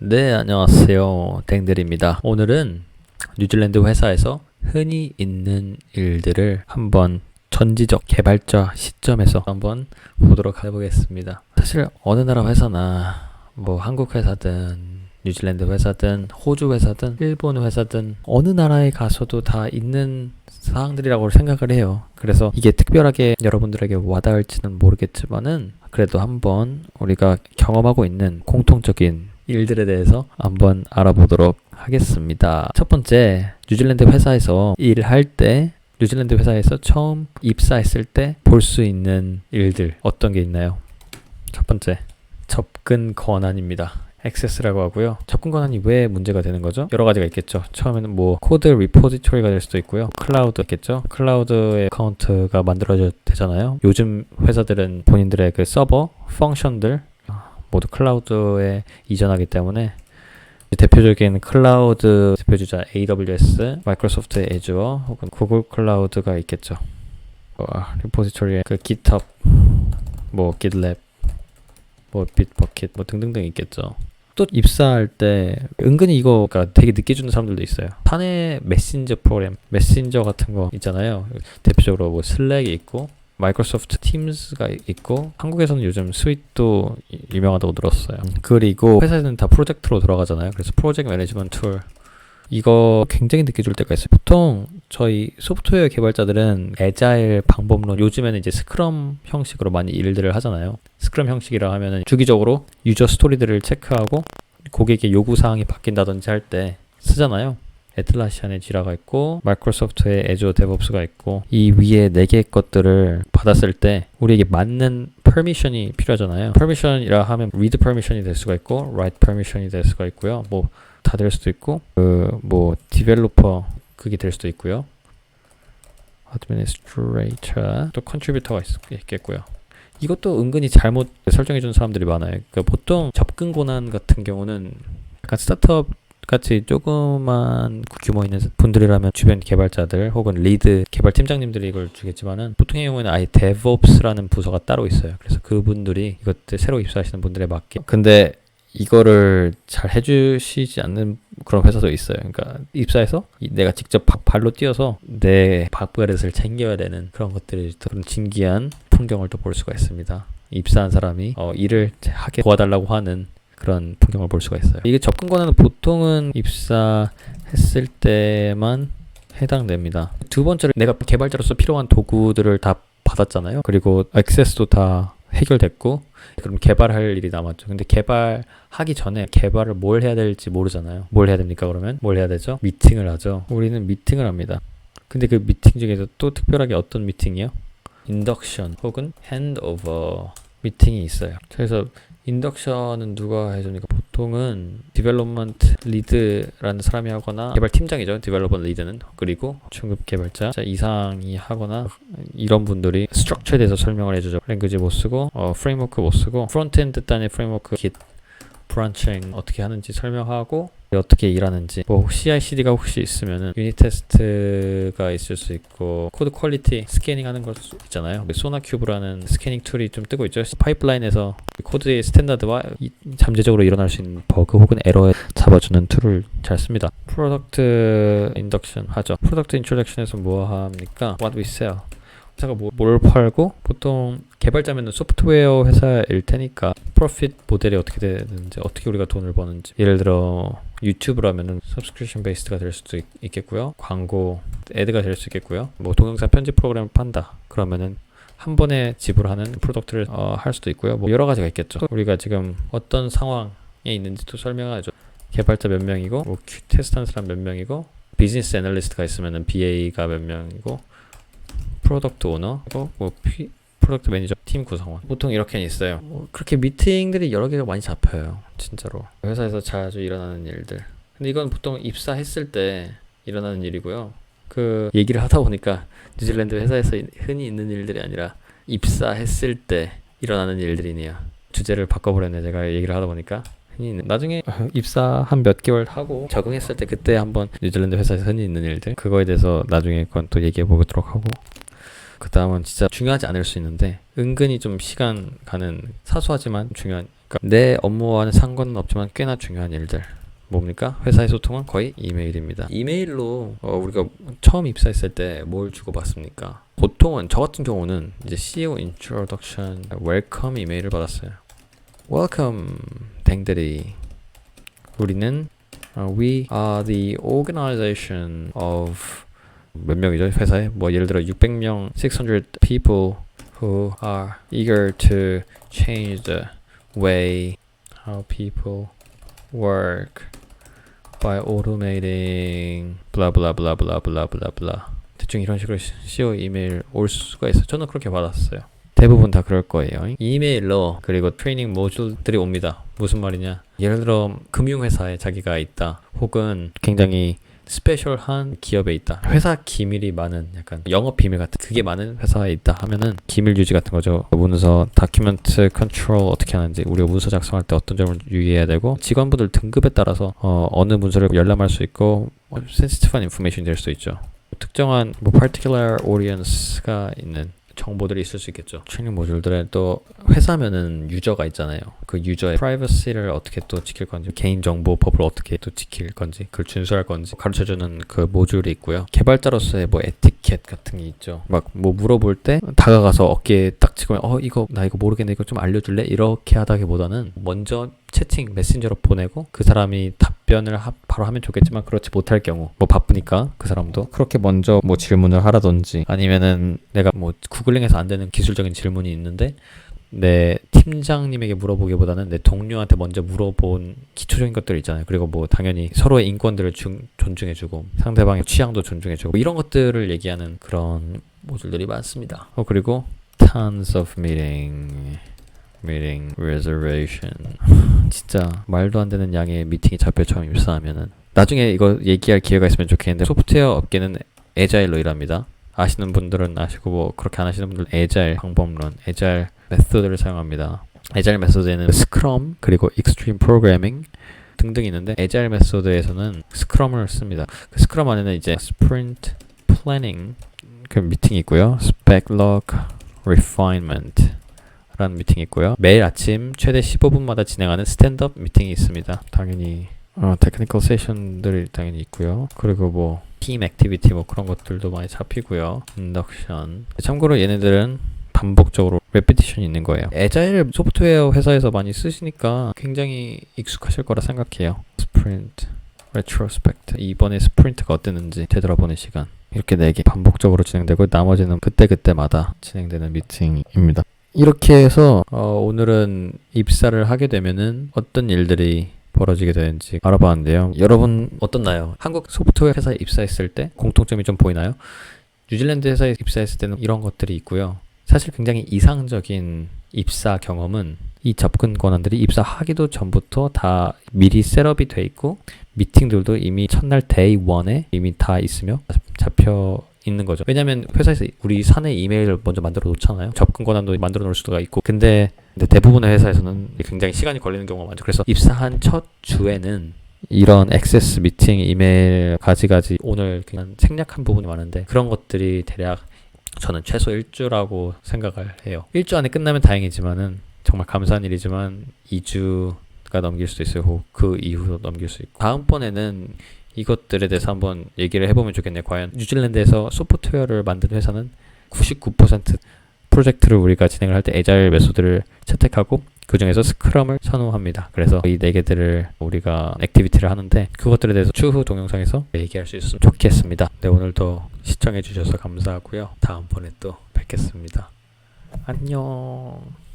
네, 안녕하세요. 댕들입니다. 오늘은 뉴질랜드 회사에서 흔히 있는 일들을 한번 전지적 개발자 시점에서 한번 보도록 해보겠습니다. 사실 어느 나라 회사나 뭐 한국 회사든 뉴질랜드 회사든 호주 회사든 일본 회사든 어느 나라에 가서도 다 있는 사항들이라고 생각을 해요. 그래서 이게 특별하게 여러분들에게 와닿을지는 모르겠지만은 그래도 한번 우리가 경험하고 있는 공통적인 일들에 대해서 한번 알아보도록 하겠습니다. 첫 번째, 뉴질랜드 회사에서 일할 때 뉴질랜드 회사에서 처음 입사했을 때 볼 수 있는 일들 어떤 게 있나요? 첫 번째, 접근 권한입니다. 액세스라고 하고요. 접근 권한이 왜 문제가 되는 거죠? 여러 가지가 있겠죠. 처음에는 뭐 코드 리포지토리가 될 수도 있고요. 클라우드 있겠죠. 클라우드의 어카운트가 만들어져 되잖아요. 요즘 회사들은 본인들의 그 서버 펑션들 모두 클라우드에 이전하기 때문에 대표적인 클라우드 대표주자 AWS, 마이크로소프트 애주어 혹은 구글 클라우드가 있겠죠. 어, 리포지토리에 그 GitHub, 뭐 GitLab, 뭐 빗버킷 뭐 등등등 있겠죠. 또 입사할 때 은근히 이거가 되게 늦게 주는 사람들도 있어요. 사내 메신저 프로그램, 메신저 같은 거 있잖아요. 대표적으로 뭐 슬랙이 있고 마이크로소프트 팀스가 있고 한국에서는 요즘 스윗도 이- 유명하다고 들었어요. 그리고 회사에는 다 프로젝트로 들어가잖아요. 그래서 프로젝트 매니지먼트 툴 이거 굉장히 늦게 줄 때가 있어요. 보통 저희 소프트웨어 개발자들은 애자일 방법론 요즘에는 이제 스크럼 형식으로 많이 일들을 하잖아요. 스크럼 형식이라 하면은 주기적으로 유저 스토리들을 체크하고 고객의 요구 사항이 바뀐다든지 할 때 쓰잖아요. 애틀라시안의 지라가 있고 마이크로소프트의 애주어 데브옵스가 있고 이 위에 네 개의 것들을 받았을 때 우리에게 맞는 퍼미션이 필요하잖아요. 퍼미션이라 하면 read permission이 될 수가 있고 write permission이 될 수가 있고요. 뭐 다 될 수도 있고 그뭐 디벨로퍼 그게 될 수도 있고요. administrator 또 있, 있겠고요. 이것도 은근히 잘못 설정해 준 사람들이 많아요. 그러니까 보통 접근 권한 같은 경우는 약간 스타트업 같이 조그만 규모 있는 분들이라면 주변 개발자들 혹은 리드 개발 팀장님들이 이걸 주겠지만은 보통의 경우에는 아예 DevOps라는 부서가 따로 있어요. 그래서 그분들이 이것들 새로 입사하시는 분들에 맞게 근데 이거를 잘 해주시지 않는 그런 회사도 있어요. 그러니까 입사해서 이- 내가 직접 바- 발로 뛰어서 내 밥그릇을 챙겨야 되는 그런 것들이 또 그런 진기한 풍경을 또 볼 수가 있습니다. 입사한 사람이 어, 일을 하게 도와달라고 하는 그런 풍경을 볼 수가 있어요. 이게 접근 권한은 보통은 입사했을 때만 해당됩니다. 두 번째로 내가 개발자로서 필요한 도구들을 다 받았잖아요. 그리고 액세스도 다 해결됐고 그럼 개발할 일이 남았죠. 근데 개발하기 전에 개발을 뭘 해야 될지 모르잖아요. 뭘 해야 됩니까? 그러면 뭘 해야 되죠? 미팅을 하죠. 우리는 미팅을 합니다. 근데 그 미팅 중에서 또 특별하게 어떤 미팅이요? 인덕션 혹은 핸드오버 미팅이 있어요. 그래서 인덕션은 누가 해줍니까? 보통은 디벨롭먼트 리드라는 사람이 하거나 개발 팀장이죠. 디벨롭먼트 리드는 그리고 중급 개발자 자, 이상이 하거나 이런 분들이 스트럭처에 대해서 설명을 해주죠. 랭귀지 못 쓰고 어, 프레임워크 못 쓰고 프론트엔드 단의 프레임워크 깃 브란칭 어떻게 하는지 설명하고 어떻게 일하는지 뭐 CI/CD가 혹시 있으면은 유닛 테스트가 있을 수 있고 코드 퀄리티 스캐닝 하는 걸수 있잖아요. 소나 큐브라는 스캐닝 툴이 좀 뜨고 있죠. 파이프라인에서 코드의 스탠다드와 이- 잠재적으로 일어날 수 있는 버그 혹은 에러에 잡아주는 툴을 잘 씁니다. 프로덕트 인덕션 하죠. 프로덕트 인트로덕션에서 뭐 합니까? What we sell. 회사가 뭐, 뭘 팔고 보통 개발자면은 소프트웨어 회사일 테니까 프로핏 모델이 어떻게 되는지 어떻게 우리가 돈을 버는지. 예를 들어 유튜브라면은 subscription 베이스가 될 수도 있, 있겠고요. 광고 애드가 될 수 있겠고요. 뭐 동영상 편집 프로그램을 판다. 그러면은 한 번에 지불하는 프로덕트를 어, 할 수도 있고요. 뭐 여러 가지가 있겠죠. 우리가 지금 어떤 상황에 있는지도 설명하죠. 개발자 몇 명이고 뭐 큐- 테스트하는 사람 몇 명이고 비즈니스 애널리스트가 있으면은 BA가 몇 명이고 프로덕트 오너고 뭐 피, 프로덕트 매니저 팀 구성원. 보통 이렇게 있어요. 뭐 그렇게 미팅들이 여러 개가 많이 잡혀요 진짜로. 회사에서 자주 일어나는 일들. 근데 이건 보통 입사했을 때 일어나는 일이고요. 그 얘기를 하다 보니까 뉴질랜드 회사에서 이- 흔히 있는 일들이 아니라 입사했을 때 일어나는 일들이네요. 주제를 바꿔버렸네 제가 얘기를 하다 보니까. 흔히 있는. 나중에 입사 한 몇 개월 하고 적응했을 때 그때 한번 뉴질랜드 회사에서 흔히 있는 일들 그거에 대해서 나중에 그건 또 얘기해 보도록 하고 그 다음은 진짜 중요하지 않을 수 있는데 은근히 좀 시간 가는 사소하지만 중요한 그러니까 내 업무와는 상관은 없지만 꽤나 중요한 일들. 뭡니까? 회사의 소통은 거의 이메일입니다. 이메일로 어, 우리가 처음 입사했을 때 뭘 주고받습니까? 보통은 저 같은 경우는 이제 CEO introduction, welcome 이메일을 받았어요. Welcome, 댕들이. 우리는 어, we are the organization of 몇 명이죠? 회사에? 뭐 예를 들어 600명 600 people who are eager to change the way how people work by automating blah blah blah blah blah blah blah. 대충 이런 식으로 CEO 이메일 올 수가 있어요. 저는 그렇게 받았어요. 대부분 다 그럴 거예요. 이메일로 그리고 트레이닝 모듈들이 옵니다. 무슨 말이냐? 예를 들어 금융회사에 자기가 있다. 혹은 굉장히 스페셜한 기업에 있다. 회사 기밀이 많은 약간 영업 비밀 같은 그게 많은 회사에 있다 하면은 기밀 유지 같은 거죠. 문서 다큐멘트 컨트롤 어떻게 하는지 우리가 문서 작성할 때 어떤 점을 유의해야 되고 직원분들 등급에 따라서 어, 어느 문서를 열람할 수 있고 센시티브한 인포메이션이 될 수 있죠. 특정한 뭐 particular audience가 있는 정보들이 있을 수 있겠죠. 트레이닝 모듈들에 또 회사면은 유저가 있잖아요. 그 유저의 프라이버시를 어떻게 또 지킬 건지, 개인 정보 법을 어떻게 또 지킬 건지, 그걸 준수할 건지 가르쳐주는 그 모듈이 있고요. 개발자로서의 뭐 에티켓 같은 게 있죠. 막 뭐 물어볼 때 다가가서 어깨에 딱 치고 어 이거 나 이거 모르겠네 이거 좀 알려줄래 이렇게 하다기보다는 먼저 채팅 메신저로 보내고 그 사람이 답 변을 하- 바로 하면 좋겠지만 그렇지 못할 경우 뭐 바쁘니까 그 사람도 그렇게 먼저 뭐 질문을 하라든지 아니면은 내가 뭐 구글링해서 안 되는 기술적인 질문이 있는데 내 팀장님에게 물어보기보다는 내 동료한테 먼저 물어본 기초적인 것들 있잖아요. 그리고 뭐 당연히 서로의 인권들을 중- 존중해주고 상대방의 취향도 존중해주고 뭐 이런 것들을 얘기하는 그런 모듈들이 많습니다. 어 그리고 tons of meeting, meeting reservation. 진짜 말도 안 되는 양의 미팅이 잡혀 처음 입사하면은 나중에 이거 얘기할 기회가 있으면 좋겠는데 소프트웨어 업계는 에자일로 일합니다. 아시는 분들은 아시고 뭐 그렇게 안 하시는 분들은 에자일 방법론, 에자일 메소드를 사용합니다. 에자일 메소드에는 스크럼 그리고 익스트림 프로그래밍 등등이 있는데 에자일 메소드에서는 스크럼을 씁니다. 그 스크럼 안에는 이제 스프린트 플래닝 그 미팅이 있고요. 스펙럭 리파인먼트 라는 미팅이 있고요. 매일 아침 최대 15분마다 진행하는 스탠드업 미팅이 있습니다. 당연히 어, 테크니컬 세션들이 당연히 있고요. 그리고 뭐 팀 액티비티 뭐 그런 것들도 많이 잡히고요. 인덕션. 참고로 얘네들은 반복적으로 레피티션이 있는 거예요. 에자일 소프트웨어 회사에서 많이 쓰시니까 굉장히 익숙하실 거라 생각해요. 스프린트, 레트로스펙트. 이번에 스프린트가 어땠는지 되돌아보는 시간. 이렇게 네개 반복적으로 진행되고 나머지는 그때그때마다 진행되는 미팅입니다. 이렇게 해서 어, 오늘은 입사를 하게 되면은 어떤 일들이 벌어지게 되는지 알아봤는데요. 여러분 어떻나요? 한국 소프트웨어 회사에 입사했을 때 공통점이 좀 보이나요? 뉴질랜드 회사에 입사했을 때는 이런 것들이 있고요. 사실 굉장히 이상적인 입사 경험은 이 접근 권한들이 입사하기도 전부터 다 미리 셋업이 돼 있고 미팅들도 이미 첫날 데이 원에 이미 다 있으며 잡혀 있는 거죠. 왜냐면 회사에서 우리 사내 이메일을 먼저 만들어 놓잖아요. 접근 권한도 만들어 놓을 수가 있고. 근데, 근데 대부분의 회사에서는 굉장히 시간이 걸리는 경우가 많죠. 그래서 입사한 첫 주에는 이런 액세스 미팅 이메일 가지가지 오늘 그냥 생략한 부분이 많은데 그런 것들이 대략 저는 최소 일주라고 생각을 해요. 일주 안에 끝나면 다행이지만은 정말 감사한 일이지만 2주가 넘길 수도 있어요. 혹그 이후로 넘길 수 있고. 다음번에는 이것들에 대해서 한번 얘기를 해보면 좋겠네요. 과연 뉴질랜드에서 소프트웨어를 만든 회사는 99% 프로젝트를 우리가 진행을 할 때 에자일 메소드를 채택하고 그 중에서 스크럼을 선호합니다. 그래서 이 네 개들을 우리가 액티비티를 하는데 그것들에 대해서 추후 동영상에서 얘기할 수 있으면 좋겠습니다. 네, 오늘도 시청해 주셔서 감사하고요. 다음번에 또 뵙겠습니다. 안녕.